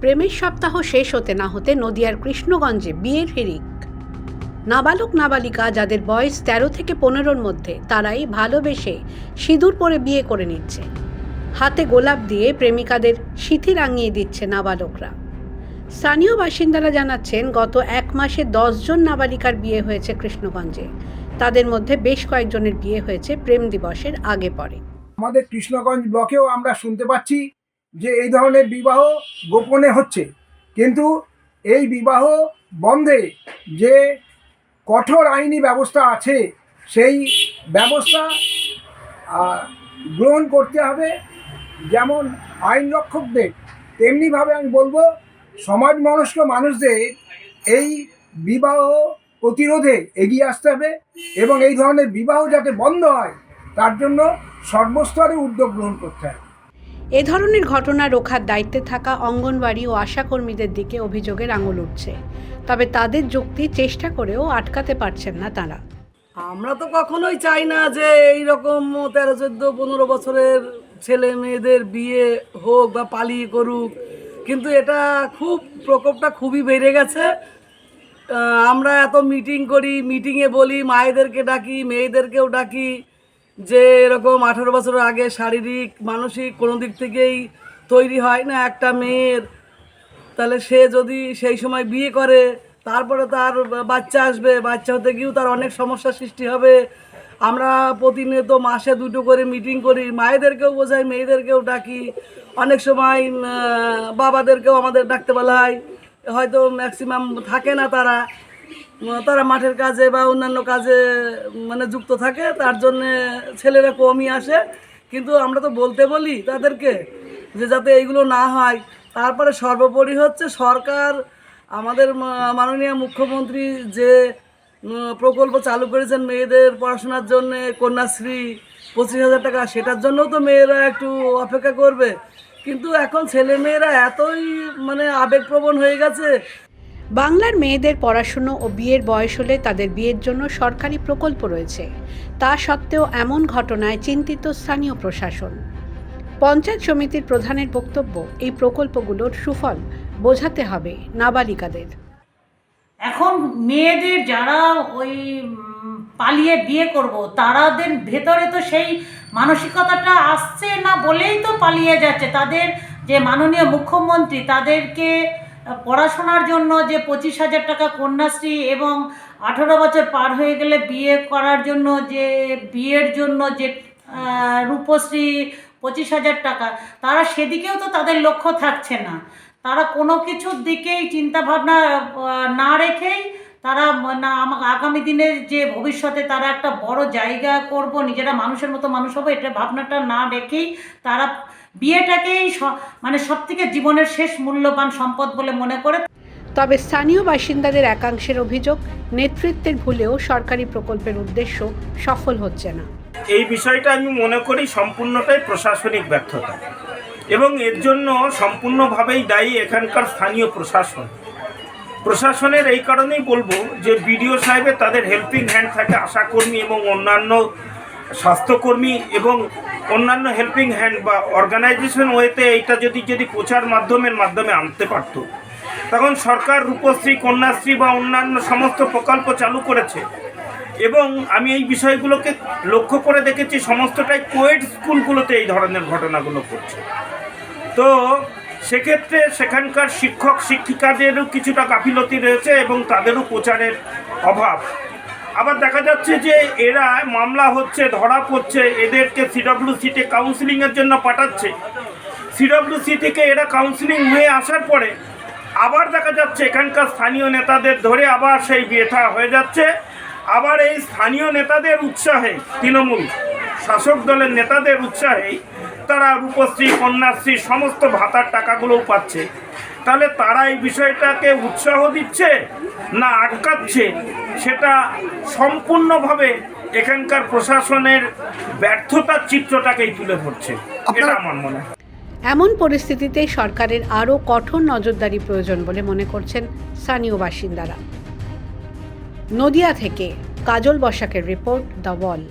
প্রেমের সপ্তাহ শেষ হতে না হতে নদিয়ার কৃষ্ণগঞ্জে বিয়ের হিরিক। নাবালক নাবালিকা যাদের বয়স তেরো থেকে পনেরোর মধ্যে, তারাই ভালোবেসে সিঁদুর পরে বিয়ে করে নিচ্ছে। হাতে গোলাপ দিয়ে প্রেমিকাদের সিথি রাঙিয়ে দিচ্ছে নাবালকরা। স্থানীয় বাসিন্দারা জানাচ্ছেন, গত এক মাসে দশজন নাবালিকার বিয়ে হয়েছে কৃষ্ণগঞ্জে। তাদের মধ্যে বেশ কয়েকজনের বিয়ে হয়েছে প্রেম দিবসের আগে পরে। আমাদের কৃষ্ণগঞ্জ ব্লকেও আমরা শুনতে পাচ্ছি যে এই ধরনের বিবাহ গোপনে হচ্ছে। কিন্তু এই বিবাহ বন্ধে যে কঠোর আইনি ব্যবস্থা আছে, সেই ব্যবস্থা গ্রহণ করতে হবে। যেমন আইন রক্ষকদের, তেমনিভাবে আমি বলব সমাজ মনস্ক মানুষদের এই বিবাহ প্রতিরোধে এগিয়ে আসতে হবে এবং এই ধরনের বিবাহ যাতে বন্ধ হয়, তার জন্য সর্বস্তরে উদ্যোগ গ্রহণ করতে হবে। এ ধরনের ঘটনা রোখার দায়িত্বে থাকা অঙ্গনবাড়ি ও আশাকর্মীদের দিকে অভিযোগের আঙুল উঠছে। তবে তাদের যুক্তি চেষ্টা করেও আটকাতে পারছেন না তারা। আমরা তো কখনোই চাই না যে এই রকম তেরো, চোদ্দ, পনেরো বছরের ছেলে মেয়েদের বিয়ে হোক বা পালিয়ে করুক। কিন্তু এটা খুব, প্রকোপটা খুবই বেড়ে গেছে। আমরা এত মিটিং করি মিটিংয়ে বলি, মায়েদেরকে ডাকি, মেয়েদেরকেও ডাকি। যে এরকম আঠারো বছর আগে শারীরিক, মানসিক কোনো দিক থেকেই তৈরি হয় না একটা মেয়ের, তাহলে সে যদি সেই সময় বিয়ে করে, তারপরে তার বাচ্চা আসবে, বাচ্চা হতে গিয়েও তার অনেক সমস্যার সৃষ্টি হবে। আমরা প্রতিনিয়ত মাসে দুটো করে মিটিং করি, মায়েদেরকেও বোঝাই, মেয়েদেরকেও ডাকি। অনেক সময় বাবাদেরকেও আমাদের ডাকতে বলা হয়। হয়তো ম্যাক্সিমাম থাকে না তারা। তারা মাঠের কাজে বা অন্যান্য কাজে মানে যুক্ত থাকে, তার জন্যে ছেলেরা কমই আসে। কিন্তু আমরা তো বলতে বলি তাদেরকে যে যাতে এইগুলো না হয়। তারপরে সর্বোপরি হচ্ছে সরকার, আমাদের মাননীয় মুখ্যমন্ত্রী যে প্রকল্প চালু করেছেন মেয়েদের পড়াশোনার জন্য, কন্যাশ্রী পঁচিশ হাজার টাকা, সেটার জন্যও তো মেয়েরা একটু অপেক্ষা করবে। কিন্তু এখন ছেলে মেয়েরা এতই মানে আবেগপ্রবণ হয়ে গেছে বাংলার মেয়েদের পড়াশুনো ও বিয়ের বয়স হলে তাদের বিয়ের জন্য সরকারি প্রকল্প রয়েছে। তা সত্ত্বেও এমন ঘটনায় চিন্তিত স্থানীয় প্রশাসন। পঞ্চায়েত সমিতির প্রধানের বক্তব্য, এই প্রকল্পগুলোর সুফল বোঝাতে হবে নাবালিকাদের। এখন মেয়েদের যারা ওই পালিয়ে বিয়ে করব, তারাদের ভেতরে তো সেই মানসিকতাটা আসছে না বলেই তো পালিয়ে যাচ্ছে। তাদের যে মাননীয় মুখ্যমন্ত্রী, তাদেরকে পড়াশোনার জন্য যে পঁচিশ হাজার টাকা কন্যাশ্রী এবং আঠেরো বছর পার হয়ে গেলে বিয়ে করার জন্য যে বিয়ের জন্য যে রূপশ্রী পঁচিশ হাজার টাকা, তারা সেদিকেও তো তাদের লক্ষ্য থাকছে না। তারা কোনো কিছুর দিকেই চিন্তাভাবনা না রেখেই তারা না, আমা- আগামী দিনের যে ভবিষ্যতে তারা একটা বড় জায়গা করব, নিজেরা মানুষের মতো মানুষ হব, এটা ভাবনাটা না রেখেই তারা বিয়েটাকেই মানে সব থেকে জীবনের শেষ মূল্যবান সম্পদ বলে মনে করে। তবে স্থানীয় বাসিন্দাদের একাংশের অভিযোগ নেতৃত্বের ভুলেও সরকারি প্রকল্পের উদ্দেশ্য সফল হচ্ছে না। এই বিষয়টা আমি মনে করি সম্পূর্ণটাই প্রশাসনিক ব্যর্থতা। এবং এর জন্য সম্পূর্ণভাবেই দায়ী এখানকার স্থানীয় প্রশাসন। প্রশাসনের এই কারণেই বলব যে বিডিও সাহেবের তাদের হেল্পিং হ্যান্ড থাকে আশাকর্মী এবং অন্যান্য স্বাস্থ্যকর্মী এবং অন্যান্য হেল্পিং হ্যান্ড বা অর্গানাইজেশন ওয়েতে এইটা যদি যদি প্রচার মাধ্যমের মাধ্যমে আনতে পারত। তখন সরকার, রূপশ্রী, কন্যাশ্রী বা অন্যান্য সমস্ত প্রকল্প চালু করেছে। এবং আমি এই বিষয়গুলোকে লক্ষ্য করে দেখেছি, সমস্তটাই কোয়েড স্কুলগুলোতে এই ধরনের ঘটনাগুলো ঘটছে। তো সেক্ষেত্রে সেখানকার শিক্ষক, শিক্ষিকাদেরও কিছুটা গাফিলতি রয়েছে এবং তাদেরও প্রচারের অভাব। আবার দেখা যাচ্ছে যে এরা মামলা হচ্ছে, ধরা পড়ছে, এদেরকে সিডব্লিউসিতে কাউন্সিলিংয়ের জন্য পাঠাচ্ছে। সিডব্লিউসি থেকে এরা কাউন্সিলিং হয়ে আসার পরে আবার দেখা যাচ্ছে এখানকার স্থানীয় নেতাদের ধরে আবার সেই বিয়েথা হয়ে যাচ্ছে। আবার এই স্থানীয় নেতাদের উৎসাহে, তৃণমূল শাসক দলের নেতাদের উৎসাহেই তারা রূপশ্রী, কন্যাশ্রী, সমস্ত ভাতার টাকাগুলোও পাচ্ছে। তাহলে তারা এই বিষয়টাকে উৎসাহ দিচ্ছে না আটকাচ্ছে? সেটা সম্পূর্ণভাবে এখানকার প্রশাসনের ব্যর্থতার চিত্রটাকেই তুলে ধরছে এটা আমার মনে হয়। এমন পরিস্থিতিতে সরকারের আরও কঠোর নজরদারি প্রয়োজন বলে মনে করছেন স্থানীয় বাসিন্দারা। নদিয়া থেকে কাজল বসাকের রিপোর্ট দ্য ওয়াল।